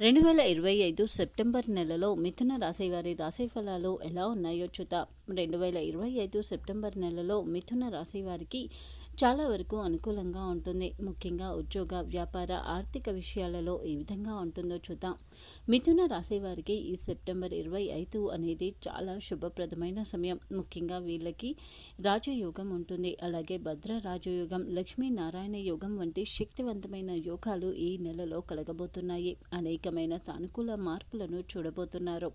రెండు వేల ఇరవై ఐదు సెప్టెంబర్ నెలలో మిథున రాశి వారి రాశి ఫలాలు ఎలా ఉన్నాయో చూద్దాం. రెండు వేల ఇరవై ఐదు సెప్టెంబర్ నెలలో మిథున రాశి వారికి చాలా వరకు అనుకూలంగా ఉంటుంది. ముఖ్యంగా ఉద్యోగ వ్యాపార ఆర్థిక విషయాలలో ఏ విధంగా ఉంటుందో చూద్దాం. మిథున రాశి వారికి ఈ సెప్టెంబర్ ఇరవై ఐదు అనేది చాలా శుభప్రదమైన సమయం. ముఖ్యంగా వీళ్ళకి రాజయోగం ఉంటుంది. అలాగే భద్ర రాజయోగం లక్ష్మీనారాయణ యోగం వంటి శక్తివంతమైన యోగాలు ఈ నెలలో కలగబోతున్నాయి. అనేకమైన సానుకూల మార్పులను చూడబోతున్నారు.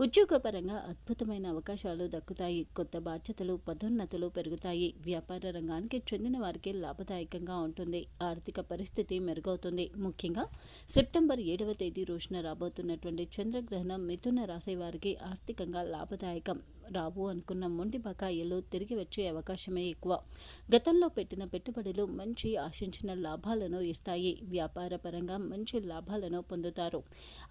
ఉద్యోగపరంగా అద్భుతమైన అవకాశాలు దక్కుతాయి. కొత్త బాధ్యతలు పదోన్నతులు పెరుగుతాయి. వ్యాపార రంగానికి చెందిన చెందిన వారికి లాభదాయకంగా ఉంటుంది. ఆర్థిక పరిస్థితి మెరుగవుతుంది. ముఖ్యంగా సెప్టెంబర్ ఏడవ తేదీ రోజున రాబోతున్నటువంటి చంద్రగ్రహణం మిథున రాశి వారికి ఆర్థికంగా లాభదాయకం. రావు అనుకున్న మొండి బకాయిలు తిరిగి వచ్చే అవకాశమే ఎక్కువ. గతంలో పెట్టిన పెట్టుబడులు మంచి ఆశించిన లాభాలను ఇస్తాయి. వ్యాపార పరంగా మంచి లాభాలను పొందుతారు.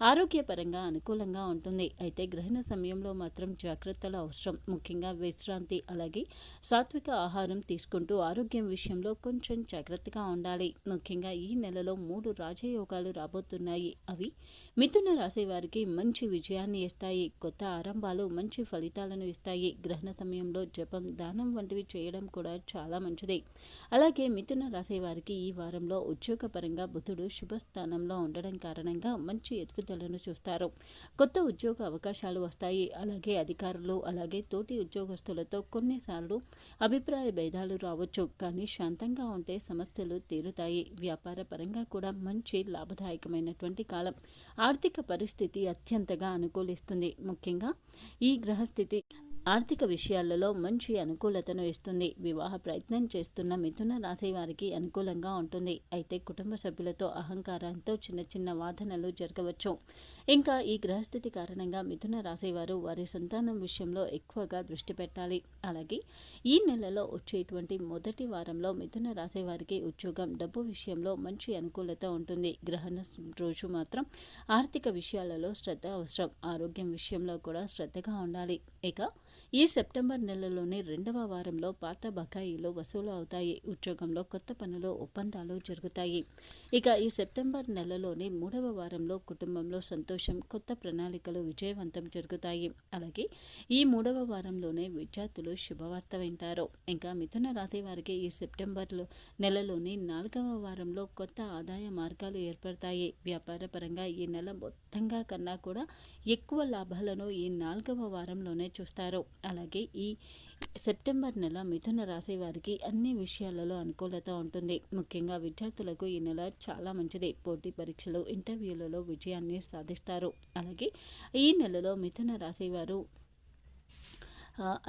ఆరోగ్యపరంగా అనుకూలంగా ఉంటుంది. అయితే గ్రహణ సమయంలో మాత్రం జాగ్రత్తలు అవసరం. ముఖ్యంగా విశ్రాంతి అలాగే సాత్విక ఆహారం తీసుకుంటూ ఆరోగ్యం విషయంలో కొంచెం జాగ్రత్తగా ఉండాలి. ముఖ్యంగా ఈ నెలలో మూడు రాజయోగాలు రాబోతున్నాయి. అవి మిథున రాశి వారికి మంచి విజయాన్ని ఇస్తాయి. కొత్త ఆరంభాలు మంచి ఫలితాలను ఇస్తాయి. గ్రహణ సమయంలో జపం దానం వంటివి చేయడం కూడా చాలా మంచిది. అలాగే మిథున రాశి వారికి ఈ వారంలో ఉద్యోగపరంగా బుధుడు శుభస్థానంలో ఉండడం కారణంగా మంచి ఎదుగుదలను చూస్తారు. కొత్త ఉద్యోగ అవకాశాలు వస్తాయి. అలాగే అధికారులు అలాగే తోటి ఉద్యోగస్తులతో కొన్నిసార్లు అభిప్రాయ భేదాలు రావచ్చు. కానీ శాంతంగా ఉంటే సమస్యలు తీరుతాయి. వ్యాపార పరంగా కూడా మంచి లాభదాయకమైనటువంటి కాలం. ఆర్థిక పరిస్థితి అత్యంతగా అనుకూలిస్తుంది. ముఖ్యంగా ఈ గ్రహస్థితి ఆర్థిక విషయాలలో మంచి అనుకూలతను ఇస్తుంది. వివాహ ప్రయత్నం చేస్తున్న మిథున రాశి వారికి అనుకూలంగా ఉంటుంది. అయితే కుటుంబ సభ్యులతో అహంకారంతో చిన్న చిన్న వాదనలు జరగవచ్చు. ఇంకా ఈ గ్రహస్థితి కారణంగా మిథున రాశి వారు వారి సంతానం విషయంలో ఎక్కువగా దృష్టి పెట్టాలి. అలాగే ఈ నెలలో వచ్చేటువంటి మొదటి వారంలో మిథున రాశి వారికి ఉద్యోగం డబ్బు విషయంలో మంచి అనుకూలత ఉంటుంది. గ్రహణ రోజు మాత్రం ఆర్థిక విషయాలలో శ్రద్ధ అవసరం. ఆరోగ్యం విషయంలో కూడా శ్రద్ధగా ఉండాలి. ఇక ఈ సెప్టెంబర్ నెలలోని రెండవ వారంలో పాత బకాయిలు వసూలు అవుతాయి. ఉద్యోగంలో కొత్త పనులు ఒప్పందాలు జరుగుతాయి. ఇక ఈ సెప్టెంబర్ నెలలోని మూడవ వారంలో కుటుంబంలో సంతోషం కొత్త ప్రణాళికలు విజయవంతం జరుగుతాయి. అలాగే ఈ మూడవ వారంలోనే విద్యార్థులు శుభవార్త వింటారు. ఇంకా మిథున రాశి వారికి ఈ సెప్టెంబర్లో నెలలోని నాలుగవ వారంలో కొత్త ఆదాయ మార్గాలు ఏర్పడతాయి. వ్యాపార పరంగా ఈ నెల మొత్తంగా కన్నా కూడా ఎక్కువ లాభాలను ఈ నాలుగవ వారంలోనే చూస్తారు. అలాగే ఈ సెప్టెంబర్ నెల మిథున రాశి వారికి అన్ని విషయాలలో అనుకూలత ఉంటుంది. ముఖ్యంగా విద్యార్థులకు ఈ నెల చాలా మంచిది. పోటీ పరీక్షలు ఇంటర్వ్యూలలో విజయాన్ని సాధిస్తారు. అలాగే ఈ నెలలో మిథున రాశి వారు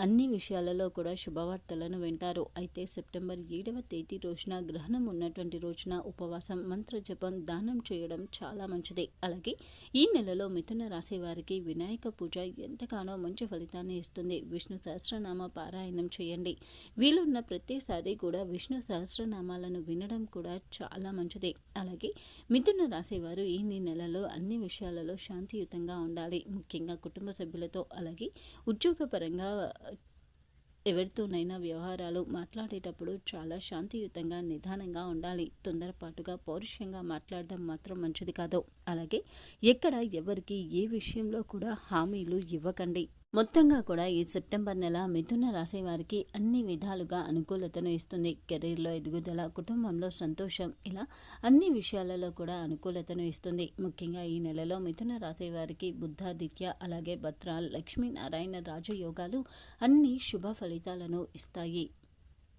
అన్ని విషయాలలో కూడా శుభవార్తలను వింటారు. అయితే సెప్టెంబర్ ఏడవ తేదీ రోజున గ్రహణం ఉన్నటువంటి రోజున ఉపవాసం మంత్ర జపం దానం చేయడం చాలా మంచిది. అలాగే ఈ నెలలో మిథున రాశి వారికి వినాయక పూజ ఎంతగానో మంచి ఫలితాన్ని ఇస్తుంది. విష్ణు సహస్రనామ పారాయణం చేయండి. వీలున్న ప్రతిసారి కూడా విష్ణు సహస్రనామాలను వినడం కూడా చాలా మంచిది. అలాగే మిథున రాశి వారు ఈ నెలలో అన్ని విషయాలలో శాంతియుతంగా ఉండాలి. ముఖ్యంగా కుటుంబ సభ్యులతో అలాగే ఉద్యోగపరంగా ఎవరితోనైనా వ్యవహారాలు మాట్లాడేటప్పుడు చాలా శాంతియుతంగా నిదానంగా ఉండాలి. తొందరపాటుగా పౌరుషంగా మాట్లాడడం మాత్రం మంచిది కాదు. అలాగే ఎక్కడ ఎవరికి ఏ విషయంలో కూడా హామీలు ఇవ్వకండి. మొత్తంగా కూడా ఈ సెప్టెంబర్ నెల మిథున రాశి వారికి అన్ని విధాలుగా అనుకూలతను ఇస్తుంది. కెరీర్లో ఎదుగుదల కుటుంబంలో సంతోషం ఇలా అన్ని విషయాలలో కూడా అనుకూలతను ఇస్తుంది. ముఖ్యంగా ఈ నెలలో మిథున రాశి వారికి బుద్ధాదిత్య అలాగే భద్రాల్ లక్ష్మీనారాయణ రాజయోగాలు అన్ని శుభ ఫలితాలను ఇస్తాయి.